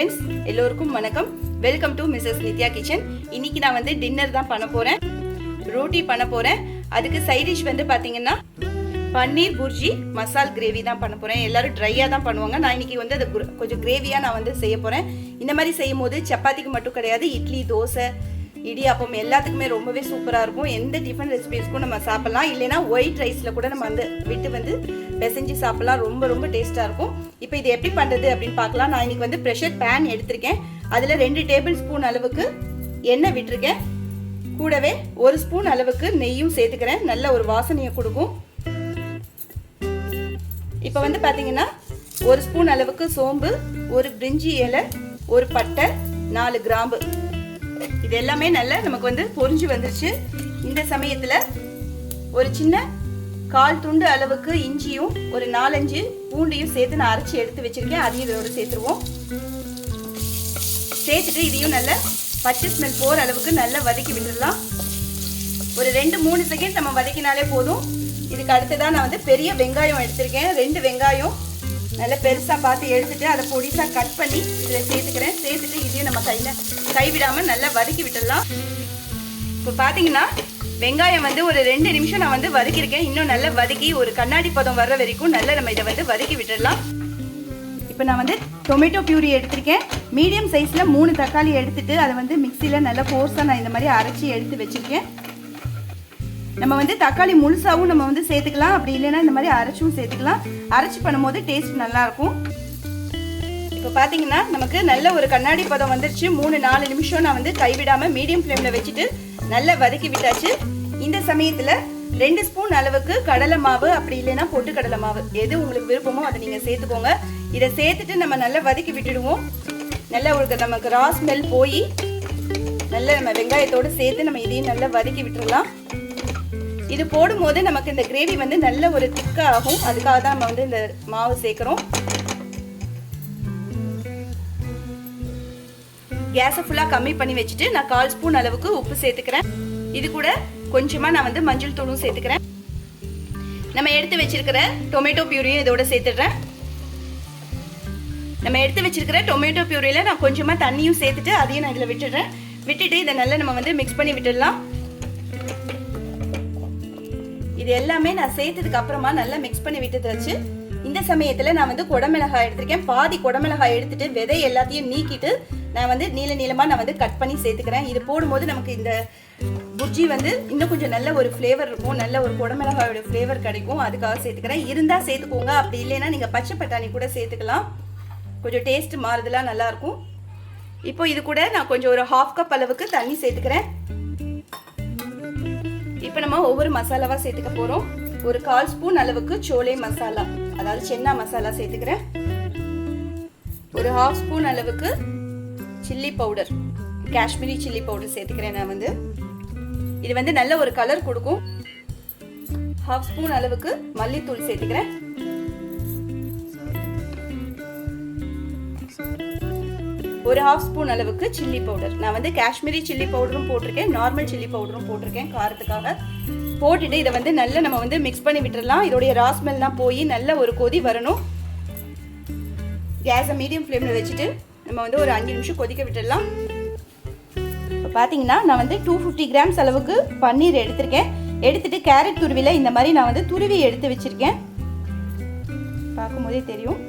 Friends எல்லோருக்கும் வணக்கம். Welcome to Mrs Nithya kitchen இன்னைக்கு நான் வந்து டின்னர் தான் பண்ண போறேன். ரோட்டி பண்ண போறேன். அதுக்கு சைடிஷ் வந்து பார்த்தீங்கன்னா பன்னீர் புர்ஜி மசால் கிரேவி தான் பண்ண போறேன். எல்லாரும் ட்ரையாக தான் பண்ணுவாங்க. நான் இன்னைக்கு வந்து அது கொஞ்சம் கிரேவியாக நான் வந்து செய்ய போறேன். இந்த மாதிரி செய்யும் போது சப்பாத்திக்கு மட்டும் கிடையாது இட்லி தோசை இடியாப்பம் எல்லாத்துக்குமே ரொம்பவே சூப்பராக இருக்கும். எந்த டிஃபன் ரெசிபிஸ்க்கும் நம்ம சாப்பிட்லாம். இல்லைன்னா ஒயிட் ரைஸில் கூட நம்ம வந்து விட்டு வந்து பிசைஞ்சு சாப்பிட்லாம். ரொம்ப ரொம்ப டேஸ்ட்டாக இருக்கும். இப்போ இது எப்படி பண்ணுறது அப்படின்னு பார்க்கலாம். நான் இன்றைக்கி வந்து ப்ரெஷர் பேன் எடுத்திருக்கேன். அதில் ரெண்டு டேபிள் ஸ்பூன் அளவுக்கு எண்ணெய் விட்டிருக்கேன். கூடவே ஒரு ஸ்பூன் அளவுக்கு நெய்யும் சேர்த்துக்கிறேன். நல்ல ஒரு வாசனையை கொடுக்கும். இப்போ வந்து பார்த்தீங்கன்னா ஒரு ஸ்பூன் அளவுக்கு சோம்பு ஒரு பிரிஞ்சி இலை ஒரு பட்டை நாலு கிராம்பு. இது எல்லாமே நல்லா நமக்கு வந்து பொறிஞ்சு வந்துருச்சு. இந்த சமயத்தில் ஒரு சின்ன கால் துண்டு அளவுக்கு இஞ்சியும் ஒரு நாலஞ்சு பூண்டையும் சேர்த்து நான் அரைச்சி எடுத்து வச்சிருக்கேன். அதையும் இதோடு சேர்த்துருவோம். சேர்த்துட்டு இதையும் நல்லா பச்சை ஸ்மெல் போகிற அளவுக்கு நல்லா வதக்கி விட்டுடலாம். ஒரு ரெண்டு மூணு செகண்ட் நம்ம வதக்கினாலே போதும். இதுக்கு அடுத்ததான் நான் வந்து பெரிய வெங்காயம் எடுத்திருக்கேன். ரெண்டு வெங்காயம் நல்லா பெருசாக பார்த்து எடுத்துட்டு அதை பொடிசாக கட் பண்ணி இதில் சேர்த்துக்கிறேன். சேர்த்துட்டு இதையும் நம்ம கையில் கைவிடாமல் நல்லா வதக்கி விட்டுடலாம். இப்போ பார்த்தீங்கன்னா வெங்காயம் வந்து ஒரு ரெண்டு நிமிஷம் நான் வந்து வதக்கியிருக்கேன். இன்னும் நல்லா வதக்கி ஒரு கண்ணாடி பதம் வர்ற வரைக்கும் நல்லா நம்ம இதை வந்து வதக்கி விட்டுடலாம். இப்போ நான் வந்து டொமேட்டோ பியூரி எடுத்திருக்கேன். மீடியம் சைஸில் மூணு தக்காளி எடுத்துட்டு அதை வந்து மிக்சியில் நல்லா கோர்ஸாக நான் இந்த மாதிரி அரைச்சி எடுத்து வச்சுருக்கேன். நம்ம வந்து தக்காளி முழுசாகவும் நம்ம வந்து சேர்த்துக்கலாம். அப்படி இல்லைன்னா இந்த மாதிரி அரைச்சும் சேர்த்துக்கலாம். அரைச்சி பண்ணும்போது டேஸ்ட் நல்லாயிருக்கும். இப்போ பார்த்தீங்கன்னா நமக்கு நல்ல ஒரு கண்ணாடி பதம் வந்துருச்சு. மூணு நாலு நிமிஷம் நான் வந்து கைவிடாமல் மீடியம் ஃப்ளேமில் வச்சுட்டு நல்லா வதக்கி விட்டாச்சு. இந்த சமயத்தில் ரெண்டு ஸ்பூன் அளவுக்கு கடலை மாவு அப்படி இல்லைன்னா பொட்டு கடலை மாவு. எது உங்களுக்கு விருப்பமோ அதை நீங்கள் சேர்த்துக்கோங்க. இதை சேர்த்துட்டு நம்ம நல்லா வதக்கி விட்டுடுவோம். நல்லா ஒரு நமக்கு ரா ஸ்மெல் போய் நல்லா நம்ம வெங்காயத்தோடு சேர்த்து நம்ம இதையும் நல்லா வதக்கி விட்டுடலாம் இது போடும்போது நமக்கு இந்த கிரேவி வந்து நல்ல ஒரு திக்காக ஆகும் அதுக்காக தான் நம்ம வந்து இந்த மாவு சேர்க்குறோம். கேஸை ஃபுல்லாக கம்மி பண்ணி வச்சுட்டு நான் கால் ஸ்பூன் அளவுக்கு உப்பு சேர்த்துக்கிறேன். இது கூட கொஞ்சமாக நான் வந்து மஞ்சள் தூளும் சேர்த்துக்கிறேன். நம்ம எடுத்து வச்சிருக்கிற டொமேட்டோ பியூரியும் இதோட சேர்த்துடுறேன். நம்ம எடுத்து வச்சிருக்கிற டொமேட்டோ பியூரியில் நான் கொஞ்சமாக தண்ணியும் சேர்த்துட்டு அதையும் நான் இதில் விட்டுடுறேன். விட்டுட்டு இதை நல்லா நம்ம வந்து மிக்ஸ் பண்ணி விட்டுடலாம். இது எல்லாமே நான் சேர்த்ததுக்கு அப்புறமா நல்லா மிக்ஸ் பண்ணி விட்டு வச்சு இந்த சமயத்தில் நான் வந்து குடமிளகாய் எடுத்திருக்கேன். பாதி குடமிளகாய் எடுத்துட்டு விதை எல்லாத்தையும் நீக்கிட்டு நான் வந்து நீல நீளமாக நான் வந்து கட் பண்ணி சேர்த்துக்கிறேன். இது போடும்போது நமக்கு இந்த புர்ஜி வந்து இன்னும் கொஞ்சம் நல்ல ஒரு ஃப்ளேவர் இருக்கும். நல்ல ஒரு குடமிளகாயோட ஃப்ளேவர் கிடைக்கும். அதுக்காக சேர்த்துக்கிறேன். இருந்தால் சேர்த்துக்கோங்க. அப்படி இல்லைன்னா நீங்கள் பச்சை பட்டாணி கூட சேர்த்துக்கலாம். கொஞ்சம் டேஸ்ட் மாறுதலாக நல்லாயிருக்கும் இப்போ இது கூட நான் கொஞ்சம் ஒரு ஹாஃப் கப் அளவுக்கு தண்ணி சேர்த்துக்கிறேன். இப்போ நம்ம ஒவ்வொரு மசாலாவா சேர்த்துக்க போறோம். ஒரு கால் ஸ்பூன் அளவுக்கு சோலை மசாலா அதாவது சென்னா மசாலா சேர்த்துக்கிறேன். ஒரு ஹாஃப் ஸ்பூன் அளவுக்கு chilli powder Kashmiri chilli powder சேர்த்துக்கிறேன் நான் வந்து. இது வந்து நல்ல ஒரு கலர் கொடுக்கும். ஹாஃப் ஸ்பூன் அளவுக்கு மல்லித்தூள் சேர்த்துக்கிறேன். ஒரு ஹாஃப் ஸ்பூன் அளவுக்கு சில்லி பவுடர் நான் வந்து காஷ்மீரி சில்லி பவுடரும் போட்டிருக்கேன். நார்மல் சில்லி பவுடரும் போட்டிருக்கேன். காரத்துக்காக போட்டுட்டு இதை வந்து நல்லா நம்ம வந்து மிக்ஸ் பண்ணி விட்டுறலாம். இதோடைய ராஸ்மெல்லாம் போய் நல்ல ஒரு கொதி வரணும். கேஸை மீடியம் ஃப்ளேமில் வச்சுட்டு நம்ம வந்து ஒரு அஞ்சு நிமிஷம் கொதிக்க விட்டுடலாம் இப்போ பார்த்தீங்கன்னா நான் வந்து டூ ஃபிஃப்டி கிராம்ஸ் அளவுக்கு பன்னீர் எடுத்திருக்கேன். எடுத்துட்டு கேரட் துருவியில் இந்த மாதிரி நான் வந்து துருவி எடுத்து வச்சிருக்கேன். பார்க்கும்போதே தெரியும்.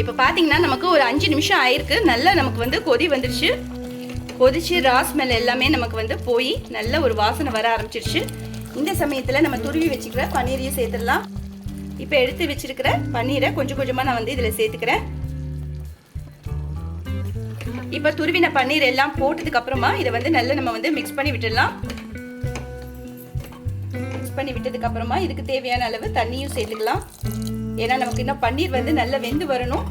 இப்போ பார்த்தீங்கன்னா நமக்கு ஒரு அஞ்சு நிமிஷம் ஆயிருக்கு. நல்லா நமக்கு வந்து கொதி வந்துருச்சு. கொதிச்சு ராஸ்மெல் எல்லாமே நமக்கு வந்து போய் நல்ல ஒரு வாசனை வர ஆரம்பிச்சிருச்சு. இந்த சமயத்தில் நம்ம துருவி வச்சுக்கிற பன்னீரையும் சேர்த்துடலாம். இப்போ எடுத்து வச்சிருக்கிற பன்னீரை கொஞ்சம் கொஞ்சமாக நான் வந்து இதில் சேர்த்துக்கிறேன். இப்போ துருவின பன்னீர் எல்லாம் போட்டதுக்கு அப்புறமா இதை வந்து நல்லா நம்ம வந்து மிக்ஸ் பண்ணி விட்டுடலாம். மிக்ஸ் பண்ணி விட்டதுக்கு அப்புறமா இதுக்கு தேவையான அளவு தண்ணியும் சேர்த்துக்கலாம். ஏன்னா நமக்கு இன்னும் பன்னீர் வந்து நல்லா வெந்து வரணும்.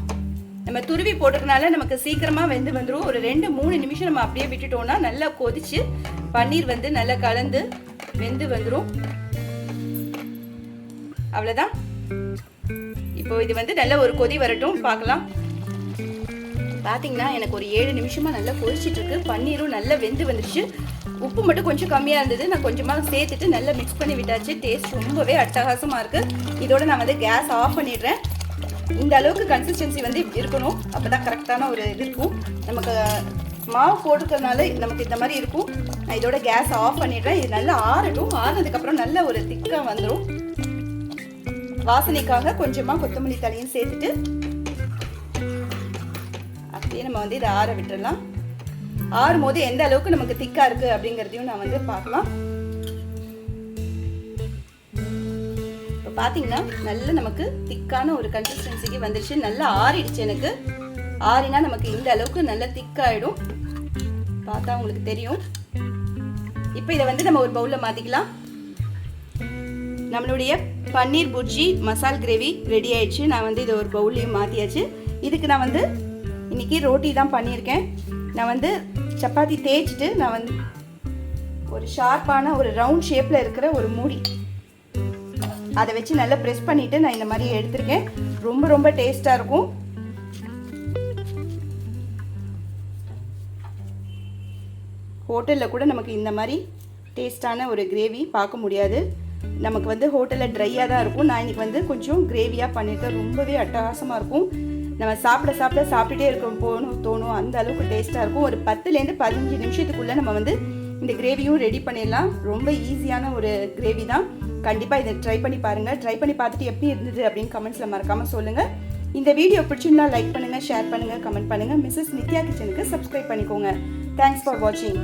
நம்ம துருவி போட்டுறதுனால நமக்கு சீக்கிரமா வெந்து வந்துடும் ஒரு ரெண்டு மூணு நிமிஷம் நம்ம அப்படியே விட்டுட்டோம்னா நல்லா கொதிச்சு பன்னீர் வந்து நல்லா கலந்து வெந்து வந்துடும் அவ்வளோதான் இப்போ இது வந்து நல்ல ஒரு கொதி வரட்டும். பார்க்கலாம். பார்த்தீங்கன்னா எனக்கு ஒரு ஏழு நிமிஷமாக நல்லா கொதிச்சிட்ருக்கு. பன்னீரும் நல்லா வெந்து வந்துருச்சு. உப்பு மட்டும் கொஞ்சம் கம்மியாக இருந்தது. நான் கொஞ்சமாக சேர்த்துட்டு நல்லா மிக்ஸ் பண்ணி விட்டாச்சு. டேஸ்ட் ரொம்பவே அட்டகாசமாக இருக்குது இதோட நான் வந்து கேஸ் ஆஃப் பண்ணிடுறேன். இந்த அளவுக்கு கன்சிஸ்டன்சி வந்து இருக்கணும். அப்போ தான் கரெக்டான ஒரு இது இருக்கும். நமக்கு மாவு போட்டுக்கிறதுனால நமக்கு இந்த மாதிரி இருக்கும். நான் இதோட கேஸ் ஆஃப் பண்ணிடுறேன். இது நல்லா ஆறட்டும். ஆறினதுக்கப்புறம் நல்ல ஒரு திக்காக வந்துடும் வாசனைக்காக கொஞ்சமாக கொத்தமல்லி தலையும் சேர்த்துட்டு அப்படியே நம்ம வந்து இதை ஆற விட்டுறலாம். ஆறும் போது எந்த அளவுக்கு நமக்கு திக்கா இருக்கு அப்படிங்கிறதையும் நான் வந்து பார்க்கலாம். இப்போ பார்த்தீங்கன்னா நல்ல நமக்கு திக்கான ஒரு கன்சிஸ்டன்சிக்கு வந்துருச்சு. நல்லா ஆறிடுச்சு எனக்கு. ஆறினா நமக்கு இந்த அளவுக்கு நல்ல திக்காயிடும். பார்த்தா உங்களுக்கு தெரியும். இப்போ இதை வந்து நம்ம ஒரு பவுலில் மாற்றிக்கலாம் நம்மளுடைய பன்னீர் புர்ஜி மசால் கிரேவி ரெடி ஆயிடுச்சு. நான் வந்து இதை ஒரு பவுல்லையும் மாற்றியாச்சு இதுக்கு நான் வந்து இன்னைக்கு ரோட்டி தான் பண்ணியிருக்கேன். நான் வந்து சப்பாத்தி தேய்ச்சிட்டு நான் வந்து ஒரு ஷார்ப்பான ஒரு ரவுண்ட் ஷேப்பில் இருக்கிற ஒரு மூடி. அதை வச்சு நல்லா ப்ரெஸ் பண்ணிவிட்டு நான் இந்த மாதிரி எடுத்திருக்கேன். ரொம்ப ரொம்ப டேஸ்ட்டாக இருக்கும். ஹோட்டலில் கூட நமக்கு இந்த மாதிரி டேஸ்டான ஒரு கிரேவி பார்க்க முடியாது. நமக்கு வந்து ஹோட்டலில் ட்ரையாக தான் இருக்கும். நான் இன்னைக்கு வந்து கொஞ்சம் கிரேவியாக பண்ணியிருக்கேன். ரொம்பவே அட்டகாசமாக இருக்கும். நம்ம சாப்பிட சாப்பிட சாப்பிட்டுட்டே இருக்கோம் போகணும் தோணும் அந்த அளவுக்கு டேஸ்ட்டாக இருக்கும். ஒரு பத்துலேருந்து பதினஞ்சு நிமிஷத்துக்குள்ளே நம்ம வந்து இந்த கிரேவியும் ரெடி பண்ணிடலாம். ரொம்ப ஈஸியான ஒரு கிரேவி தான். கண்டிப்பாக இதை ட்ரை பண்ணி பாருங்கள் ட்ரை பண்ணி பார்த்துட்டு எப்படி இருந்தது அப்படின்னு கமெண்ட்ஸில் மறக்காமல் சொல்லுங்கள் இந்த வீடியோ பிடிச்சிருந்தா லைக் பண்ணுங்கள் ஷேர் பண்ணுங்கள் கமெண்ட் பண்ணுங்கள் மிஸ்ஸஸ் நித்யா கிச்சனுக்கு சப்ஸ்கிரைப் பண்ணிக்கோங்க. தேங்க்ஸ் ஃபார் வாட்சிங்